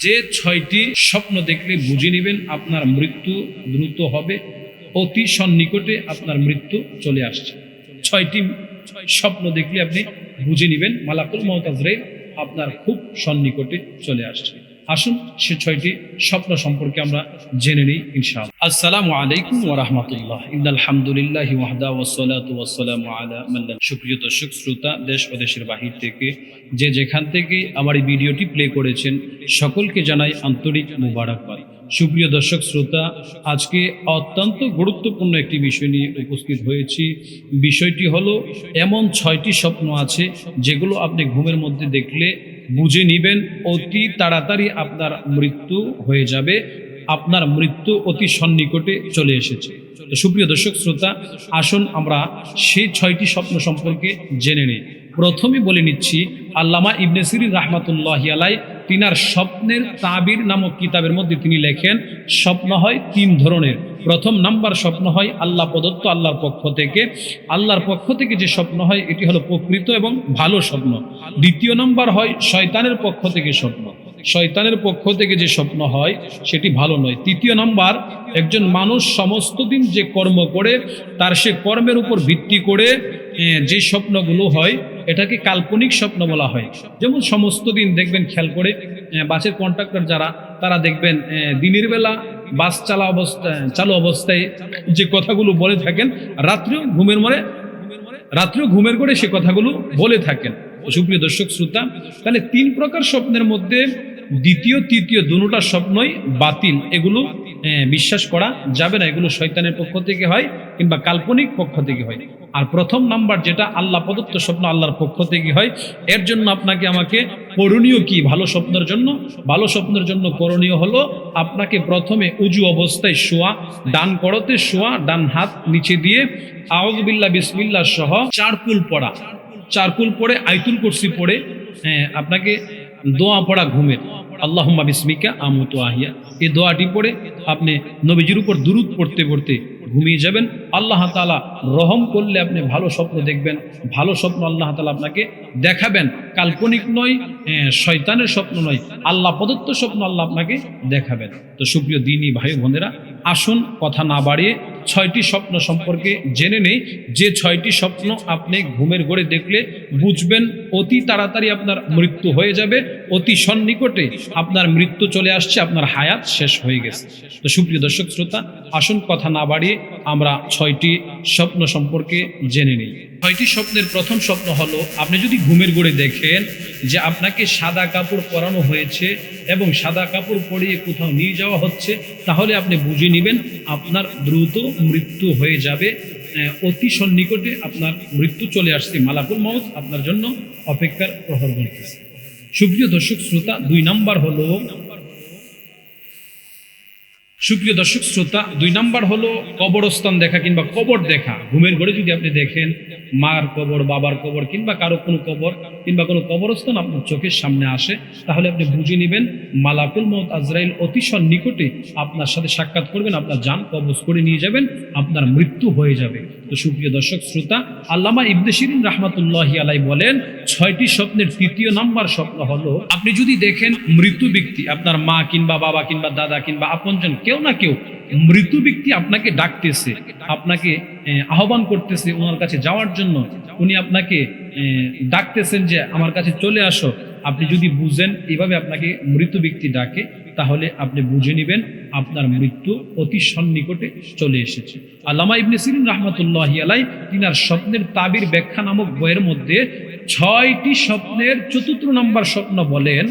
যে ছয়টি স্বপ্ন দেখলে বুঝে নেবেন আপনার মৃত্যু দ্রুত হবে। অতি সন্নিকটে আপনার মৃত্যু চলে আসছে। ছয়টি স্বপ্ন দেখলে আপনি বুঝে নেবেন মালাকুল মহতাজরাইল আপনার খুব সন্নিকটে চলে আসছে। আসুন, সে ছয়টি স্বপ্ন সম্পর্কে আমরা জেনে নিই, ইনশাআল্লাহ। আসসালামু আলাইকুম ওয়া রাহমাতুল্লাহ। ইন্নাল হামদুলিল্লাহি ওয়াহদা ওয়াসসালাতু ওয়াসসালামু আলা মান সুপ্রিয় দর্শক, শ্রোতা, দেশ ও দেশের বাহির থেকে যে যেখান থেকে আমার এই ভিডিওটি প্লে করেছেন, সকলকে জানাই আন্তরিক মুবারকবাদ। সুপ্রিয় দর্শক, শ্রোতা, আজকে অত্যন্ত গুরুত্বপূর্ণ একটি বিষয় নিয়ে উপস্থিত হয়েছি। বিষয়টি হলো, এমন ছয়টি স্বপ্ন আছে যেগুলো আপনি ঘুমের মধ্যে দেখলে বুঝে নিবেন, অতি তাড়াতাড়ি আপনার মৃত্যু হয়ে যাবে। আপনার মৃত্যু অতি সন্নিকটে চলে এসেছে। তো সুপ্রিয় দর্শক, শ্রোতা, আসুন আমরা সেই ছয়টি স্বপ্ন সম্পর্কে জেনে নিই। প্রথমে বলে নিচ্ছি, আল্লামা ইবনে সিরি রাহমাতুল্লাহ আলাই তিনার স্বপ্নের তাবির নামক কিতাবের মধ্যে তিনি লেখেন, স্বপ্ন হয় তিন ধরনের। প্রথম নাম্বার স্বপ্ন হয় আল্লাহ প্রদত্ত আল্লাহর পক্ষ থেকে। আল্লাহর পক্ষ থেকে যে স্বপ্ন হয়, এটি হলো প্রকৃত এবং ভালো স্বপ্ন। দ্বিতীয় নাম্বার হয় শয়তানের পক্ষ থেকে স্বপ্ন। শয়তানের পক্ষ থেকে যে স্বপ্ন হয়, সেটি ভালো নয়। তৃতীয় নাম্বার, একজন মানুষ সমস্ত দিন যে কর্ম করে, তার সে কর্মের উপর ভিত্তি করে যে স্বপ্নগুলো হয় এটাকে কাল্পনিক স্বপ্ন বলা হয়। যেমন সমস্ত দিন দেখবেন, খেয়াল করে বাসের কন্ট্রাক্টর যারা, তারা দেখবেন দিনের বেলা বাস চালা অবস্থা চালু অবস্থায় যে কথাগুলো বলে থাকেন, রাত্রেও ঘুমের মরে, রাত্রেও ঘুমের করে সে কথাগুলো বলে থাকেন। সুপ্রিয় দর্শক, শ্রোতা, তাহলে তিন প্রকার স্বপ্নের মধ্যে দ্বিতীয়, তৃতীয় দুটা স্বপ্নই বাতিল। এগুলো বিশ্বাস করা যাবে না এগুলো শৈতানের পক্ষ থেকে হয় কিংবা কাল্পনিক পক্ষ থেকে হয়। আর প্রথম নাম্বার যেটা আল্লাহ প্রদত্ত স্বপ্ন আল্লাহর পক্ষ থেকে হয় এর জন্য আপনাকে আমাকে করণীয় কি? ভালো স্বপ্নের জন্য? ভালো স্বপ্নের জন্য করণীয় হলো আপনাকে প্রথমে উজু অবস্থায় শোয়া ডান করতে শোয়া ডান হাত নিচে দিয়ে আউজবিল্লা বিসমিল্লা সহ চারকুল পড়া। চারকুল পড়ে আইতুল কুরসি পড়ে হ্যাঁ, আপনাকে দোয়া পড়া ঘুমের। আল্লাহ বিসমিকা আমত আহিয়া। এই দোয়াটি পড়ে আপনি নবীজির উপর দুরুদ পড়তে পড়তে ঘুমিয়ে যাবেন। আল্লাহ তালা রহম করলে আপনি ভালো স্বপ্ন দেখবেন, ভালো স্বপ্ন আল্লাহ তালা আপনাকে দেখাবেন। কাল্পনিক নয় শয়তানের স্বপ্ন নয়, আল্লাহ প্রদত্ত স্বপ্ন আল্লাহ আপনাকে দেখাবেন। তো সুপ্রিয় দিনী ভাই বোনেরা আসুন, কথা না বাড়িয়ে ছয়টি স্বপ্ন সম্পর্কে জেনে নেই। যে ছয়টি স্বপ্ন আপনি ঘুমের ঘরে দেখলে বুঝবেন, অতি তাড়াতাড়ি আপনার মৃত্যু হয়ে যাবে, অতি সন্নিকটে আপনার মৃত্যু চলে আসছে, আপনার হায়াত শেষ হয়ে গেছে। তো সুপ্রিয় দর্শক শ্রোতা, আসুন কথা না বাড়িয়ে আমরা ছয়টি স্বপ্ন সম্পর্কে জেনে নিই। ছয়টি স্বপ্নের প্রথম স্বপ্ন হলো, আপনি যদি ঘুমের ঘরে দেখেন যে আপনাকে সাদা কাপড় পরানো হয়েছে এবং সাদা কাপড় পরিয়ে কোথাও নিয়ে যাওয়া হচ্ছে, তাহলে আপনি বুঝে নেবেন আপনার দ্রুত মৃত্যু হয়ে যাবে। অতি সন্নিকটে আপনার মৃত্যু চলে আসছে। মালাকুল মৌত আপনার জন্য অপেক্ষার প্রহর বলতেছে সুপ্রিয় দর্শক, শ্রোতা, দুই নাম্বার হলো সুপ্রিয় দর্শক, শ্রোতা, দুই নাম্বার হলো কবরস্থান দেখা কিংবা কবর দেখা। ঘুমের ঘরে যদি আপনি দেখেন মার কবর, বাবার কবর কিংবা কারও কোনো কবর কিংবা কোনো কবরস্থান আপনার চোখের সামনে আসে, তাহলে আপনি বুঝে নেবেন মালাকুল মত আজরাইল অতি নিকটে আপনার সাথে সাক্ষাৎ করবেন, আপনার যান কবজ করে নিয়ে যাবেন, আপনার মৃত্যু হয়ে যাবে। তো সুপ্রিয় দর্শক, শ্রোতা, আল্লামা ইবনে শিরিন রাহমাতুল্লাহি আলাই বলেন, ছয়টি স্বপ্নের তৃতীয় নাম্বার স্বপ্ন হলো, আপনি যদি দেখেন মৃত্যু ব্যক্তি, আপনার মা কিংবা বাবা কিংবা দাদা কিংবা আপনজন, কেউ না কেউ মৃত ব্যক্তি আপনাকে ডাকতেছে, আপনাকে আহ্বান করতেছে ওনার কাছে যাওয়ার জন্য। উনি আপনাকে ডাকতেছেন যে, আমার কাছে চলে আসো। আপনি যদি বুঝেন, এইভাবে আপনাকে মৃত ব্যক্তি ডাকে। তাহলে আপনি বুঝে নেবেন আপনার মৃত্যু অতি সন্নিকটে চলে এসেছে। আল্লামা ইবনে সিরিন রহমতুল্লাহ আলাই তিনার স্বপ্নের তাবির ব্যাখ্যা নামক বইয়ের মধ্যে ছয়টি স্বপ্নের চতুর্থ নম্বর স্বপ্ন বলেন,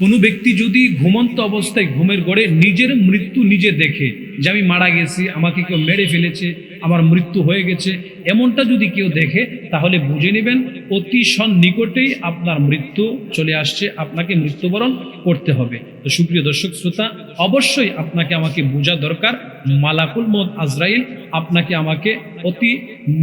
কোনো ব্যক্তি যদি ঘুমন্ত অবস্থায় ঘুমের গড়ে নিজের মৃত্যু নিজে দেখে যে আমি মারা গেছি, আমাকে কেউ মেরে ফেলেছে, আমার মৃত্যু হয়ে গেছে, এমনটা যদি কেউ দেখে, তাহলে বুঝে নেবেন অতি সন্নিকটেই আপনার মৃত্যু চলে আসছে, আপনাকে মৃত্যুবরণ করতে হবে। তো সুপ্রিয় দর্শক শ্রোতা, অবশ্যই আপনাকে আমাকে বোঝা দরকার। মালাকুল মত আজরাইল আপনাকে আমাকে অতি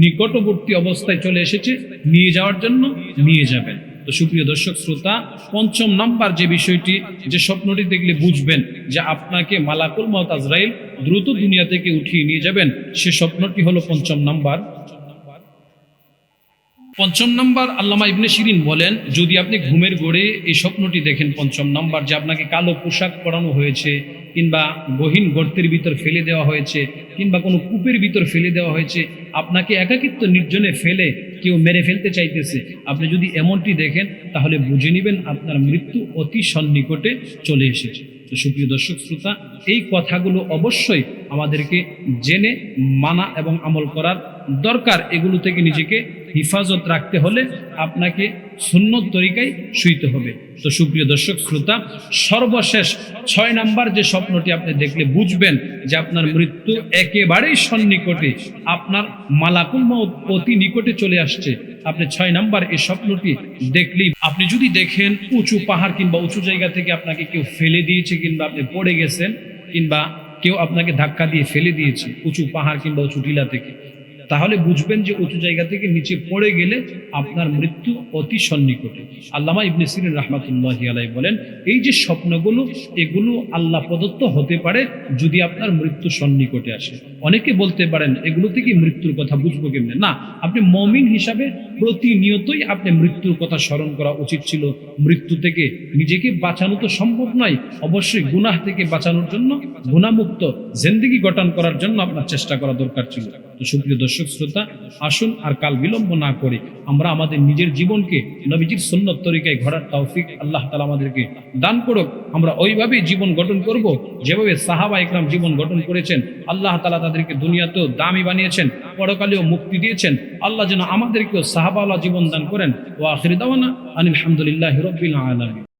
নিকটবর্তী অবস্থায় চলে এসেছে, নিয়ে যাওয়ার জন্য নিয়ে যাবেন। তো সুপ্রিয় দর্শক শ্রোতা, পঞ্চম নাম্বার যে বিষয়টি, যে স্বপ্নটি দেখলে বুঝবেন যে আপনাকে মালাকুল মত আজরাইল দ্রুত দুনিয়া থেকে উঠিয়ে নিয়ে যাবেন, সে স্বপ্নটি হলো পঞ্চম নাম্বার। পঞ্চম নাম্বার আল্লামা ইবনে শিরিন বলেন, যদি আপনি ঘুমের গড়ে এই স্বপ্নটি দেখেন, পঞ্চম নাম্বার যে আপনাকে কালো পোশাক পরানো হয়েছে কিংবা গহীন গর্তের ভিতর ফেলে দেওয়া হয়েছে কিংবা কোনো কূপের ভিতর ফেলে দেওয়া হয়েছে, আপনাকে একাকিত্ব নির্জনে ফেলে কেউ মেরে ফেলতে চাইতেছে। আপনি যদি এমনটি দেখেন, তাহলে বুঝে নেবেন আপনার মৃত্যু অতি সন্নিকটে চলে এসেছে। তো সুপ্রিয় দর্শক শ্রোতা, এই কথাগুলো অবশ্যই আমাদেরকে জেনে, মানা এবং আমল করার দরকার। এগুলো থেকে নিজেকে হিফাজত রাখতে হলে আপনাকে সুন্নত তরিকায় শুইতে হবে। তো সুপ্রিয় দর্শক, শ্রোতা, সর্বশেষ ছয় নাম্বার যে স্বপ্নটি আপনি দেখলে বুঝবেন যে আপনার মৃত্যু একেবারেই সন্নিকটে আপনার মালাকুল মউত অতি নিকটে চলে আসছে। আপনি ছয় নাম্বার এই স্বপ্নটি দেখলেই আপনি যদি দেখেন উঁচু পাহাড় কিংবা উঁচু জায়গা থেকে আপনাকে কেউ ফেলে দিয়েছে কিংবা আপনি পড়ে গেছেন কিংবা কেউ আপনাকে ধাক্কা দিয়ে ফেলে দিয়েছে, উঁচু পাহাড় কিংবা উঁচু টিলা থেকে তাহলে বুঝবেন যে উঁচু জায়গা থেকে নিচে পড়ে গেলে আপনার মৃত্যু অতি সন্নিকটে। আল্লামা ইবনে সিরিন রহমাতুল্লাহ আলাই বলেন, এই যে স্বপ্নগুলো, এগুলো আল্লাহ প্রদত্ত হতে পারে যদি আপনার মৃত্যু সন্নিকটে আসে। অনেকে বলতে পারেন, এগুলো থেকে মৃত্যুর কথা বুঝব কেমনে? না, আপনি মমিন হিসাবে প্রতিনিয়তই আপনি মৃত্যুর কথা স্মরণ করা উচিত ছিল। মৃত্যু থেকে নিজেকে বাঁচানো তো সম্ভব নয়, অবশ্যই গুনাহ থেকে বাঁচানোর জন্য গুণামুক্ত জেন্দিগি গঠন করার জন্য আপনার চেষ্টা করা দরকার ছিল। তো সুপ্রিয় দর্শক শ্রোতা, আসুন আর কাল বিলম্ব না করে আমরা আমাদের নিজের জীবনকে নবীজির সুন্নত তরিকায় ঘরার তৌফিক আল্লাহ তালা আমাদেরকে দান করুক। আমরা ওইভাবেই জীবন গঠন করব, যেভাবে সাহাবা ইকরাম জীবন গঠন করেছেন, আল্লাহ তালা তাদেরকে দুনিয়াতেও দামি বানিয়েছেন, পরকালেও মুক্তি দিয়েছেন। আল্লাহ যেন আমাদেরকেও সাহাবাওয়ালা জীবন দান করেন। ও আখির দাওয়ানা আনিল হামদুলিল্লাহ রব্বিল আলামিন।